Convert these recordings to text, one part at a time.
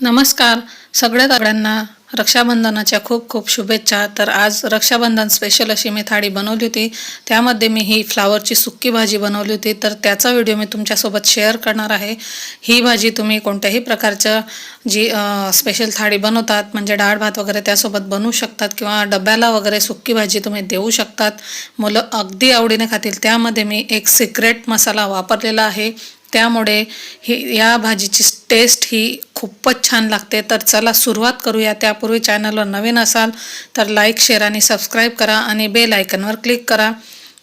नमस्कार. सगळ्या सगळ्यांना रक्षाबंधनाच्या खूप खूप शुभेच्छा. तर आज रक्षाबंधन स्पेशल अशी मी थाळी बनवली होती. त्यामध्ये मी ही फ्लावरची सुक्की भाजी बनवली होती. तर त्याचा व्हिडिओ मी तुमच्यासोबत शेअर करणार आहे. ही भाजी तुम्ही कोणत्याही प्रकारच्या जी स्पेशल थाळी बनवतात म्हणजे डाळ भात वगैरे त्यासोबत बनवू शकतात किंवा डब्याला वगैरे सुक्की भाजी तुम्ही देऊ शकतात. मुलं अगदी आवडीने खातील. त्यामध्ये मी एक सिक्रेट मसाला वापरलेला आहे. त्यामुळे ही या भाजीची टेस्ट ही खूपच छान लागते. तर चला सुरुवात करूया. त्यापूर्वी चॅनलवर नवीन असाल तर लाईक शेअर आणि सबस्क्राईब करा आणि बेल आयकनवर क्लिक करा.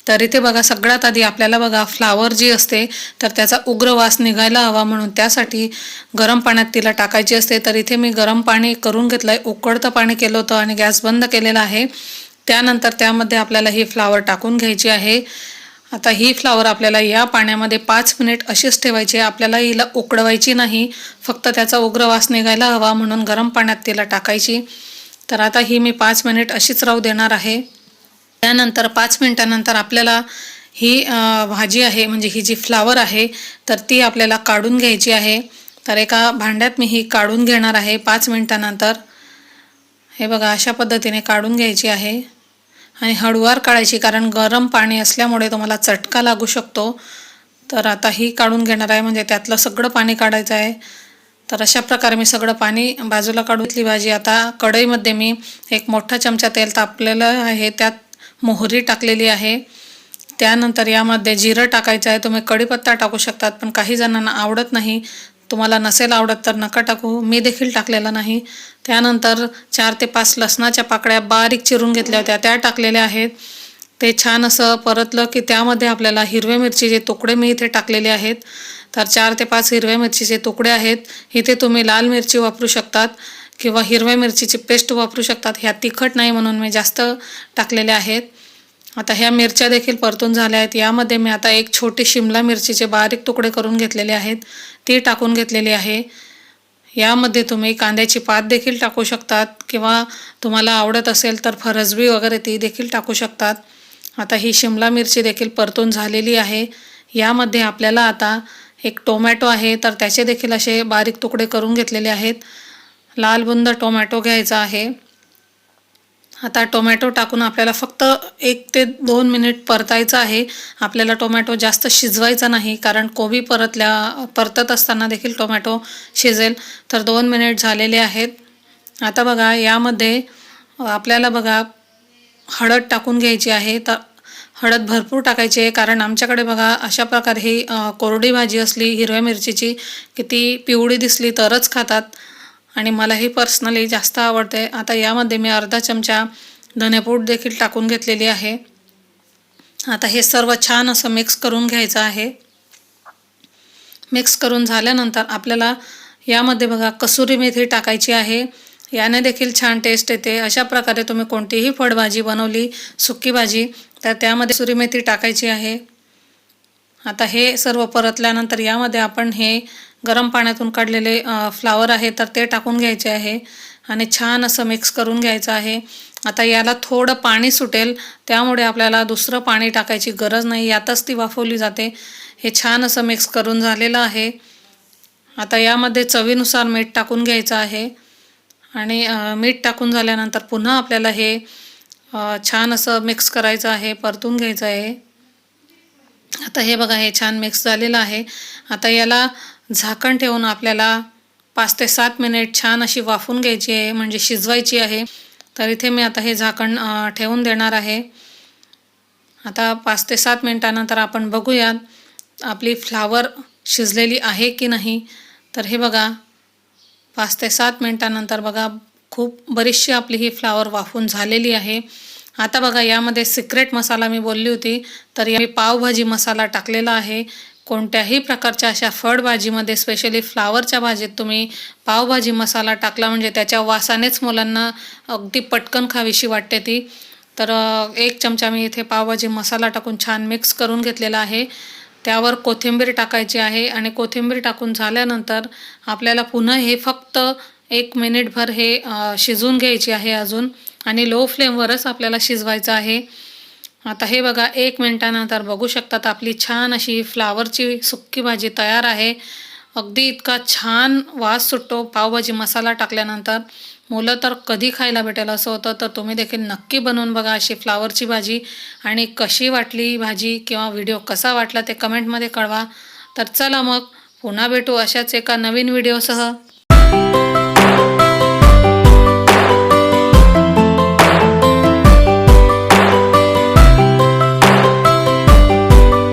तर इथे बघा सगळ्यात आधी आपल्याला बघा फ्लावर जी असते तर त्याचा उग्र वास निघायला हवा म्हणून त्यासाठी गरम पाण्यात तिला टाकायची असते. तर इथे मी गरम पाणी करून घेतलं आहे उकळतं पाणी केलं होतं आणि गॅस बंद केलेला आहे. त्यानंतर त्यामध्ये आपल्याला ही फ्लावर टाकून घ्यायची आहे. आता ही फ्लावर आपल्याला या पाण्यामध्ये पाच मिनिट अशीच ठेवायची आहे. आपल्याला हिला उकडवायची नाही. फक्त त्याचा उग्र वास निघायला हवा म्हणून गरम पाण्यात तिला टाकायची. तर आता ही मी पाच मिनिट अशीच राहू देणार आहे. त्यानंतर पाच मिनिटानंतर आपल्याला ही भाजी आहे म्हणजे ही जी फ्लावर आहे तर ती आपल्याला काढून घ्यायची आहे. तर एका भांड्यात मी ही काढून घेणार आहे पाच मिनिटानंतर. हे बघा अशा पद्धतीने काढून घ्यायची आहे. आणि हळुवार काढायची कारण गरम पाणी असल्यामुळे तुम्हाला चटका लागू शकतो. तर आता ही काढून घेणार आहे म्हणजे त्यातलं सगळं पाणी काढायचं आहे. तर अशा प्रकारे मी सगळं पाणी बाजूला काढून भाजी. आता कढईमध्ये मी एक मोठा चमचा तेल तापलेलं आहे त्यात मोहरी टाकलेली आहे. त्यानंतर यामध्ये जिरं टाकायचं आहे. तुम्ही कढीपत्ता टाकू शकतात पण काही जणांना आवडत नाही. तुम्हाला नसेल आवडत तर नका टाकू. मी देखील टाकलेला नाही. त्यानंतर चार ते पाच लसणाच्या पाकळ्या बारीक चिरून घेतल्या होत्या. त्या टाकलेल्या आहेत. ते छान असं परतलं की त्यामध्ये आपल्याला हिरव्या मिरचीचे तुकडे मी इथे टाकलेले आहेत. तर चार ते पाच हिरव्या मिरचीचे तुकडे आहेत. इथे तुम्ही लाल मिरची वापरू शकतात किंवा हिरव्या मिरचीची पेस्ट वापरू शकतात. ह्या तिखट नाही म्हणून मी जास्त टाकलेल्या आहेत. आता ह्या मिरच्या देखील परतून झाल्या आहेत. यामध्ये मी आता एक छोटी शिमला मिरचीचे बारीक तुकडे करून घेतलेले आहेत. ती टाकून घेतलेली आहे. यामध्ये तुम्ही कांद्याची पात देखील टाकू शकतात किंवा तुम्हाला आवडत असेल तर फरसबी वगैरे ती देखील टाकू शकतात. आता ही शिमला मिरची देखील परतून झालेली आहे. यामध्ये आपल्याला आता एक टोमॅटो आहे. तर त्याचे देखील असे बारीक तुकडे करून घेतलेले आहेत. लाल बुंद टोमॅटो घ्यायचा आहे. आता टोमॅटो टाकून आपल्याला फक्त एक ते दोन मिनिट परतायचं आहे. आपल्याला टोमॅटो जास्त शिजवायचा नाही कारण कोबी परतल्या परतत असताना देखील टोमॅटो शिजेल. तर दोन मिनिट झालेले आहेत. आता बघा यामध्ये आपल्याला बघा हळद टाकून घ्यायची आहे. तर हळद भरपूर टाकायची आहे कारण आमच्याकडे बघा अशा प्रकारे ही कोरडी भाजी असली हिरव्या मिरचीची की ती पिवळी दिसली तरच खातात. आणि मलाही पर्सनली जास्त आवडते. आता यामध्ये मी अर्धा चमचा धनेपूड देखील टाकून घेतलेली आहे. आता हे सर्व छान असं मिक्स करून घ्यायचं आहे. मिक्स करून झाल्यानंतर आपल्याला यामध्ये बघा कसुरी मेथी टाकायची आहे. याने देखील छान टेस्ट येते. अशा प्रकारे तुम्ही कोणतीही फळभाजी बनवली सुकी भाजी तर त्यामध्ये सुरी मेथी टाकायची आहे. आता हे सर्व परतल्यानंतर यामध्ये आपण हे गरम पाण्यातून काढलेले फ्लावर आहे तर ते टाकून घ्यायचे आहे आणि छान असं मिक्स करून घ्यायचं आहे. आता याला थोडं पाणी सुटेल त्यामुळे आपल्याला दुसरं पाणी टाकायची गरज नाही. यातच ती वाफवली जाते. हे छान असं मिक्स करून झालेलं आहे. आता यामध्ये चवीनुसार मीठ टाकून घ्यायचं आहे आणि मीठ टाकून झाल्यानंतर पुन्हा आपल्याला हे छान असं मिक्स करायचं आहे परतून घ्यायचं आहे. आता हे बघा हे छान मिक्स झालेलं आहे. आता याला झाकण ठेवून आपल्याला पाच ते सात मिनिट छान अशी वाफून घ्यायची आहे म्हणजे शिजवायची आहे. तर इथे मी आता हे झाकण ठेवून देणार आहे. आता पाच ते सात मिनटानंतर आपण बघूयात आपली फ्लावर शिजलेली आहे की नाही. तर हे बघा पाच ते सात मिनटानंतर बघा खूप बरीचशी आपली ही फ्लावर वाफून झालेली आहे. आता बघा यामध्ये सिक्रेट मसाला मी बोलली होती तर या मी पावभाजी मसाला टाकलेला आहे. कोणत्याही प्रकारच्या अशा फळभाजीमध्ये स्पेशली फ्लावरच्या भाजीत तुम्ही पावभाजी मसाला टाकला म्हणजे त्याच्या वासानेच मुलांना अगदी पटकन खावीशी वाटते ती. तर एक चमचा मी इथे पावभाजी मसाला टाकून छान मिक्स करून घेतलेला आहे. त्यावर कोथिंबीर टाकायची आहे आणि कोथिंबीर टाकून झाल्यानंतर आपल्याला पुन्हा हे फक्त एक मिनिटभर हे शिजून शिजवून घ्यायची आहे अजून. आणि लो फ्लेमवरच आपल्याला शिजवायचं आहे. आता हे बघा एक मिनटानंतर बघू शकतात आपली छान अशी फ्लावरची सुक्की भाजी तयार आहे. अगदी इतका छान वास सुटतो पावभाजी मसाला टाकल्यानंतर. मुलं तर कधी खायला भेटेल असं होतं तर तुम्ही देखील नक्की बनवून बघा अशी फ्लावरची भाजी. आणि कशी वाटली भाजी किंवा व्हिडिओ कसा वाटला ते कमेंटमध्ये कळवा. तर चला मग पुन्हा भेटू अशाच एका नवीन व्हिडिओसह